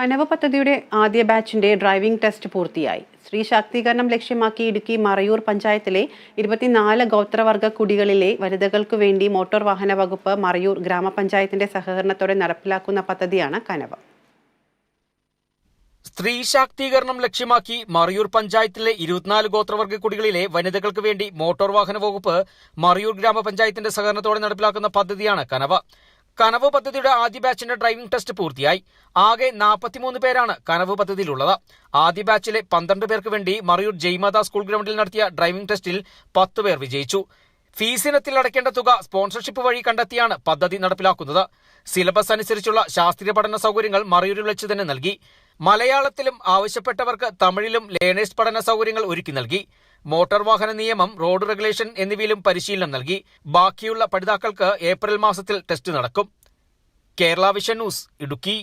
കനവ് പദ്ധതിയുടെ ആദ്യ ബാച്ചിന്റെ ഡ്രൈവിംഗ് ടെസ്റ്റ് പൂർത്തിയായി. സ്ത്രീ ശാക്തീകരണം ലക്ഷ്യമാക്കി ഇടുക്കി മറയൂർ പഞ്ചായത്തിലെ ഇരുപത്തിനാല് ഗോത്രവർഗ കുടികളിലെ വനിതകൾക്കു വേണ്ടി മോട്ടോർ വാഹന വകുപ്പ് മറയൂർ ഗ്രാമപഞ്ചായത്തിന്റെ സഹകരണത്തോടെ നടപ്പിലാക്കുന്ന പദ്ധതിയാണ് കനവ. സ്ത്രീ ശാക്തീകരണം ലക്ഷ്യമാക്കി മറയൂർ പഞ്ചായത്തിലെ ഇരുപത്തിനാല് ഗോത്രവർഗ കുടികളിലെ വനിതകൾക്ക് വേണ്ടി മോട്ടോർ വാഹന വകുപ്പ് മറയൂർ ഗ്രാമപഞ്ചായത്തിന്റെ സഹകരണത്തോടെ നടപ്പിലാക്കുന്ന പദ്ധതിയാണ് കനവ്. കനവ് പദ്ധതിയുടെ ആദ്യ ബാച്ചിന്റെ ഡ്രൈവിംഗ് ടെസ്റ്റ് പൂർത്തിയായി. ആകെ നാൽപ്പത്തിമൂന്ന് പേരാണ് കനവ് പദ്ധതിയിലുള്ളത്. ആദ്യ ബാച്ചിലെ പന്ത്രണ്ട് പേർക്ക് വേണ്ടി മറയൂർ ജയ്മാത സ്കൂൾ ഗ്രൗണ്ടിൽ നടത്തിയ ഡ്രൈവിംഗ് ടെസ്റ്റിൽ പത്ത് പേർ വിജയിച്ചു. ഫീസിനത്തിൽ അടയ്ക്കേണ്ട തുക സ്പോൺസർഷിപ്പ് വഴി കണ്ടെത്തിയാണ് പദ്ധതി നടപ്പിലാക്കുന്നത്. സിലബസ് അനുസരിച്ചുള്ള ശാസ്ത്രീയ പഠന സൗകര്യങ്ങൾ മറയൂരിൽ വെച്ച് തന്നെ നൽകി. മലയാളത്തിലും ആവശ്യപ്പെട്ടവർക്ക് തമിഴിലും ലേണേഴ്സ് പഠന സൗകര്യങ്ങൾ ഒരുക്കി നൽകി. മോട്ടോർ വാഹന നിയമം റോഡ് റെഗുലേഷൻ എന്നിവയിലും പരിശീലനം നൽകി. ബാക്കിയുള്ള പഠിതാക്കൾക്ക് ഏപ്രിൽ മാസത്തിൽ ടെസ്റ്റ് നടക്കും. Kerala vision news Idukki.